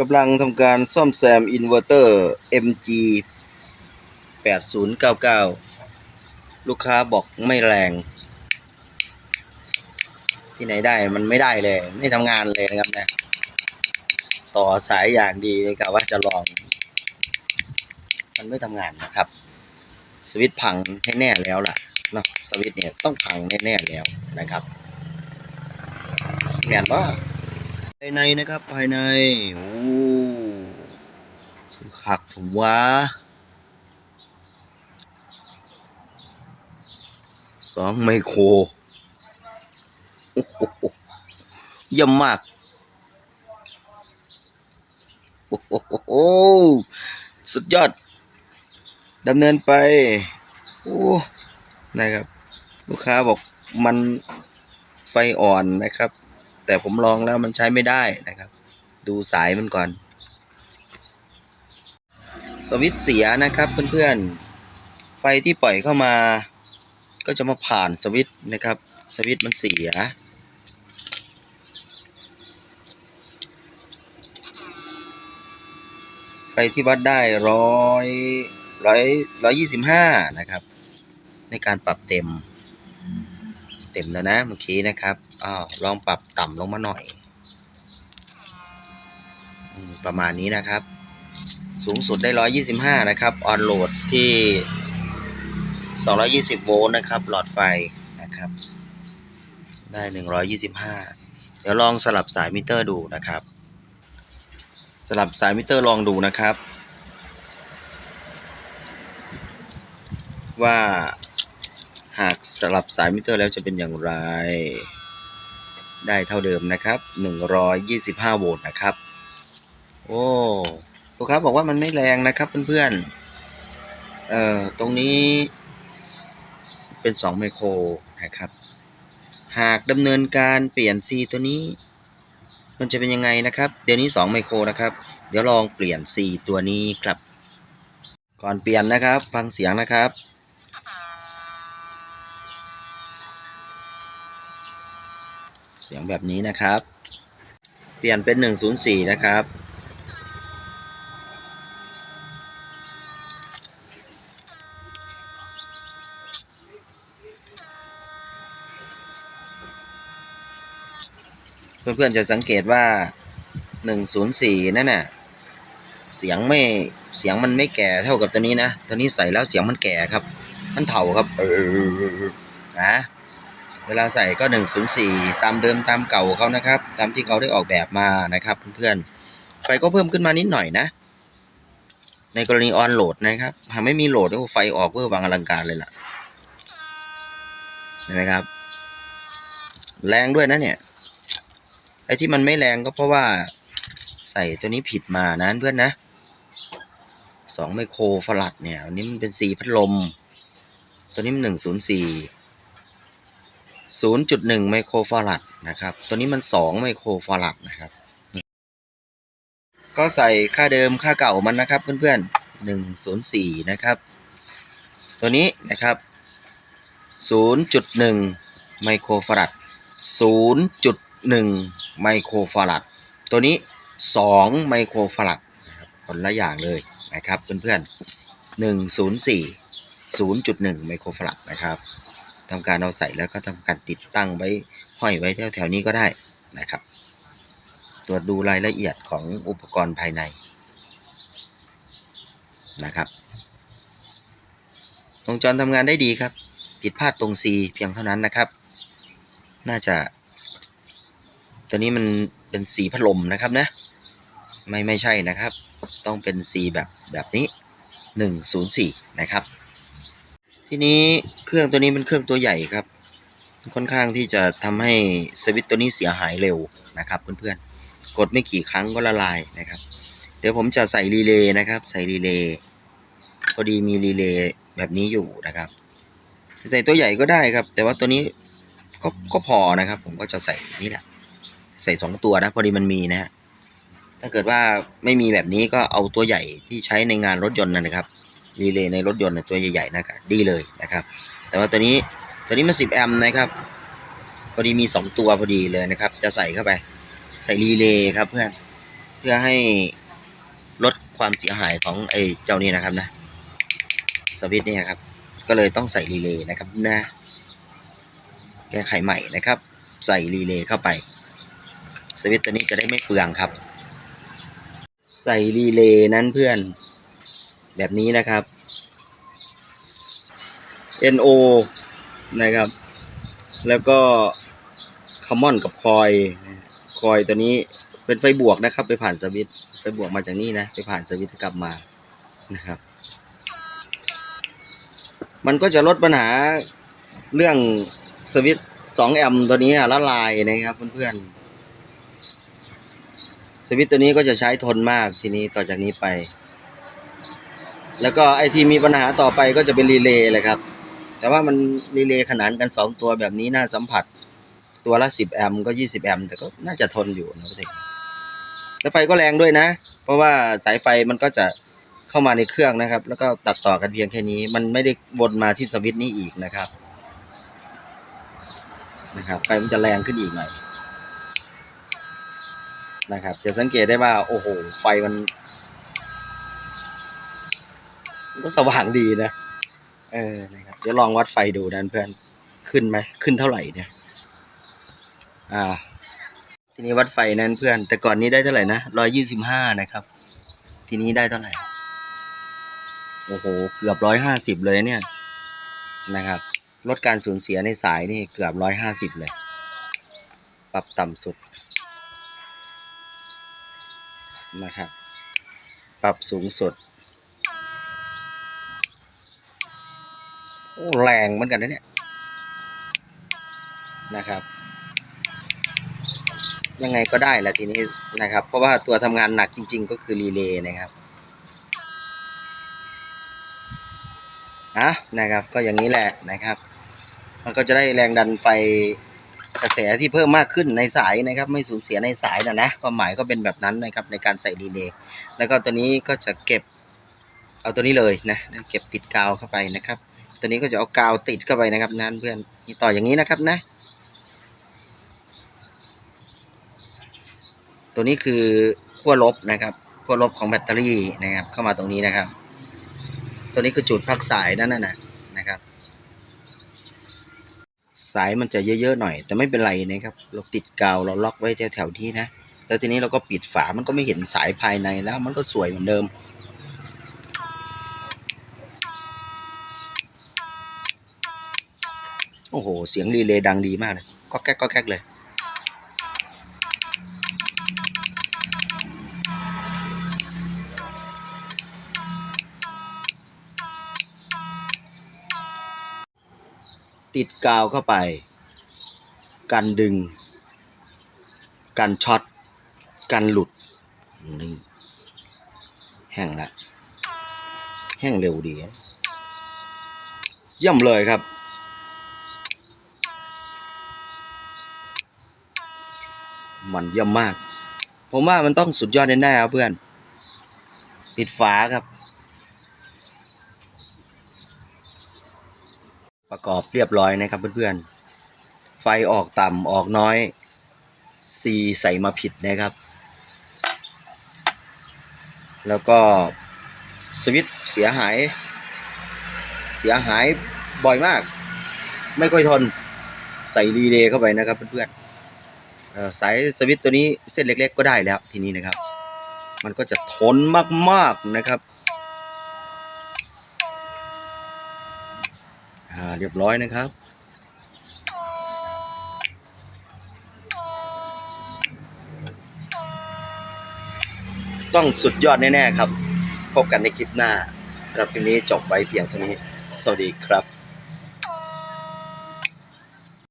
กำลังทำการซ่อมแซมอินเวอร์เตอร์ MG 8099 ลูกค้าบอกไม่แรง ที่ไหนได้มันไม่ได้เลย ไม่ทำงานเลยนะครับนะ ต่อสายอย่างดีเลยครับว่าจะลอง มันไม่ทำงานนะครับ สวิตช์พังแน่ๆแล้วล่ะเนาะสวิตช์เนี่ยต้องพังแน่ๆแล้วนะครับแม่นว่า ภายในนะครับภายในโอ้ขักผมว่าสองไมโครโอ้โหเยี่ยมมากโอ้โหสุดยอดดำเนินไปโอ้นะครับ ลูกค้าบอกมันไฟอ่อนนะครับ แต่ผมลองแล้วมันใช้ไม่ได้นะครับ ดูสายมันก่อน สวิตเสียนะครับเพื่อนๆ ไฟที่ปล่อยเข้ามา ก็จะมาผ่านสวิตนะครับ สวิตมันเสียไปที่วัดได้ร้อยร้อยร้อยยี่สิบห้านะครับ ในการปรับเต็ม เต็มแล้วนะเมื่อกี้นะครับ อ้าลองปรับต่ำลงมาหน่อย ประมาณนี้นะครับ สูงสุดได้ร้อยยี่สิบห้านะครับออนโหลดที่สองร้อยี่สิบโวลต์นะครับ หลอดไฟนะครับ ได้หนึ่งร้อยี่สิบห้าเดี๋ยวลองสลับสายมิเตอร์ดูนะครับ สลับสายมิเตอร์ลองดูนะครับ ว่าหากสลับสายมิเตอร์แล้วจะเป็นอย่างไร ได้เท่าเดิมนะครับ 125 โวลต์นะครับ โอ้ลูกค้าบอกว่ามันไม่แรงนะครับเพื่อนๆ เอ่อ ตรงนี้เป็น 2 ไมโครนะครับ หากดำเนินการเปลี่ยน C ตัวนี้ มันจะเป็นยังไงนะครับ เดี๋ยวนี้ 2 ไมโครนะครับ เดี๋ยวลองเปลี่ยน C ตัวนี้ครับ ก่อนเปลี่ยนนะครับ ฟังเสียงนะครับ สียงแบบนี้นะครับ เปลี่ยนเป็น 104 นะครับ เพื่อนๆจะสังเกตว่า 104 นั่นน่ะ เสียงไม่ เสียงมันไม่แก่เท่ากับตัวนี้นะ ตัวนี้ใส่แล้วเสียงมันแก่ครับ มันเถ่าครับ เออนะ เวลาใส่ก็ 104 ตามเดิมตามเก่าเขานะครับ ตามที่เขาได้ออกแบบมานะครับเพื่อนๆ ไฟก็เพิ่มขึ้นมานิดหน่อยนะ ในกรณีออนโหลดนะครับหากไม่มีโหลดก็ไฟออกเพื่อวางอลังการเลยล่ะเห็นไหมครับ แรงด้วยนะเนี่ย ไอ้ที่มันไม่แรงก็เพราะว่าใส่ตัวนี้ผิดมานะเพื่อนนะสองไมโครฟลัดเนี่ยอันนี้มันเป็นสีพัดลม ตัวนี้มันหนึ่งศูนย์สี่ ศูนย์จุดหนึ่งไมโครฟลัดนะครับ ตัวนี้มันสองไมโครฟลัดนะครับ ก็ใส่ค่าเดิมค่าเก่ามันนะครับ เพื่อนๆหนึ่งศูนะครับ ตัวนี้นะครับศูนย์จุดหนึ่งไมโครฟลัดศูนย์จุดหนึ่งไมโครฟารัด ตัวนี้สองไมโครฟารัดนะครับคนละอย่างเลยนะครับ เพื่อนๆหนึ่งศูนย์สี่ศูนย์จุดหนึ่งไมโครฟารัดนะครับ ทำการเอาใส่แล้วก็ทำการติดตั้งไว้ห้อยไว้แถวๆนี้ก็ได้นะครับ ตรวจดูรายละเอียดของอุปกรณ์ภายในนะครับวงจรทำงานได้ดีครับ ผิดพลาดตรง C เพียงเท่านั้นนะครับ น่าจะ ตัวนี้มันเป็นสีพัดลมนะครับนะ ไม่ไม่ใช่นะครับ ต้องเป็นสีแบบแบบนี้ 104 นะครับ ทีนี้เครื่องตัวนี้เป็นเครื่องตัวใหญ่ครับ ค่อนข้างที่จะทำให้สวิตตัวนี้เสียหายเร็วนะครับเพื่อนๆ กดไม่กี่ครั้งก็ละลายนะครับ เดี๋ยวผมจะใส่รีเลย์นะครับ ใส่รีเลย์พอดีมีรีเลย์แบบนี้อยู่นะครับ ใส่ตัวใหญ่ก็ได้ครับ แต่ว่าตัวนี้ก็ก็พอนะครับ ผมก็จะใส่นี่แหละ ใส่สองตัวนะพอดีมันมีนะฮะถ้าเกิดว่าไม่มีแบบนี้ก็เอาตัวใหญ่ที่ใช้ในงานรถยนต์นะครับ รีเลย์ในรถยนต์น่ะตัวใหญ่ๆนะครับดีเลยนะครับ แต่ว่าตัวนี้ตัวนี้มัน 10 แอมป์นะครับพอดีมี 2 ตัวพอดีเลยนะครับ จะใส่เข้าไป ใส่รีเลย์ครับเพื่อนเพื่อให้ลดความเสียหายของไอ้เจ้านี้นะครับนะสวิตช์เนี่ยครับ ก็เลยต้องใส่รีเลย์นะครับนะแก้ไขใหม่นะครับ ใส่รีเลย์เข้าไป สวิตช์ตัวนี้จะได้ไม่เปลืองครับ ใส่รีเลย์นั้นเพื่อน แบบนี้นะครับ NO นะครับ แล้วก็คอมมอนกับคอย คอยตัวนี้เป็นไฟบวกนะครับ ไปผ่านสวิตไฟบวกมาจากนี่นะ ไปผ่านสวิตกลับมานะครับ มันก็จะลดปัญหาเรื่องสวิตช์2แอมตัวนี้ละลายนะครับเพื่อนๆสวิตตัวนี้ก็จะใช้ทนมากทีนี้ต่อจากนี้ไป แล้วก็ไอที่มีปัญหาต่อไปก็จะเป็นรีเลย์แหละครับ แต่ว่ามันรีเลย์ขนานกัน 2 ตัวแบบนี้น่าสัมผัส ตัวละ 10 แอมก็ 20 แอมป์แต่ก็น่าจะทนอยู่นะพี่เด็กแล้วไฟก็แรงด้วยนะ เพราะว่าสายไฟมันก็จะเข้ามาในเครื่องนะครับ แล้วก็ตัดต่อกันเพียงแค่นี้ มันไม่ได้วนมาที่สวิตช์นี้อีกนะครับ นะครับ ไฟมันจะแรงขึ้นอีกหน่อยนะครับ จะสังเกตได้ว่า โอ้โห ไฟมันมัน ก็สว่างดีนะ เออนะครับเดี๋ยวลองวัดไฟดูนะเพื่อนขึ้นไหมขึ้นเท่าไหร่เนี่ย อ่า ทีนี้วัดไฟนั้นเพื่อน แต่ก่อนนี้ได้เท่าไหร่นะร้อยยี่สิบห้านะครับ ทีนี้ได้เท่าไหร่ โอ้โห เกือบร้อยห้าสิบเลยเนี่ยนะครับ ลดการสูญเสียในสายนี่เกือบร้อยห้าสิบเลย ปรับต่ำสุดนะครับ ปรับสูงสุด โอ้ แรงเหมือนกันนะเนี่ยนะครับ ยังไงก็ได้แหละทีนี้นะครับ เพราะว่าตัวทำงานหนักจริง ๆ ก็คือรีเลย์นะครับอะนะครับ ก็อย่างนี้แหละนะครับ มันก็จะได้แรงดันไฟกระแสที่เพิ่มมากขึ้นในสายนะครับ ไม่สูญเสียในสายนะนะความหมายก็เป็นแบบนั้นนะครับในการใส่รีเลย์แล้วก็ตัวนี้ก็จะเก็บเอาตัวนี้เลยนะเก็บติดกาวเข้าไปนะครับ ตัวนี้ก็จะเอากาวติดเข้าไปนะครับนั่นเพื่อนนี่ต่ออย่างนี้นะครับนะ ตัวนี้คือขั้วลบนะครับขั้วลบของแบตเตอรี่นะครับ เข้ามาตรงนี้นะครับ ตัวนี้คือจุดพักสายนั่นน่ะนะครับ สายมันจะเยอะๆหน่อย แต่ไม่เป็นไรนะครับ เราติดกาวเราล็อกไว้แถวๆที่นะแล้วทีนี้เราก็ปิดฝามันก็ไม่เห็นสายภายในแล้ว มันก็สวยเหมือนเดิม อ้โห เสียงรีเลย์ดังดีมากเลยก็แก๊กก็แก๊กเลย ติดกาวเข้าไป กันดึง กันช็อต กันหลุดนี่แห้งละ แห้งเร็วดีเยี่ยมเลยครับ มันเยี่ยมมาก ผมว่ามันต้องสุดยอดแน่ๆครับเพื่อน ปิดฝาครับ ประกอบเรียบร้อยนะครับเพื่อนๆ ไฟออกต่ำออกน้อย C ใส่มาผิดนะครับ แล้วก็สวิตช์เสียหาย เสียหายบ่อยมาก ไม่ค่อยทนใส่รีเลย์เข้าไปนะครับเพื่อนๆ สายสวิตตัวนี้เส้นเล็ก ๆ ก็ได้แล้วทีนี้นะครับ มันก็จะทนมากๆนะครับอ่าเรียบร้อยนะครับต้องสุดยอดแน่ ๆ ครับ พบกันในคลิปหน้าสำหรับคลิปนี้จบไว้เพียงเท่านี้ สวัสดีครับ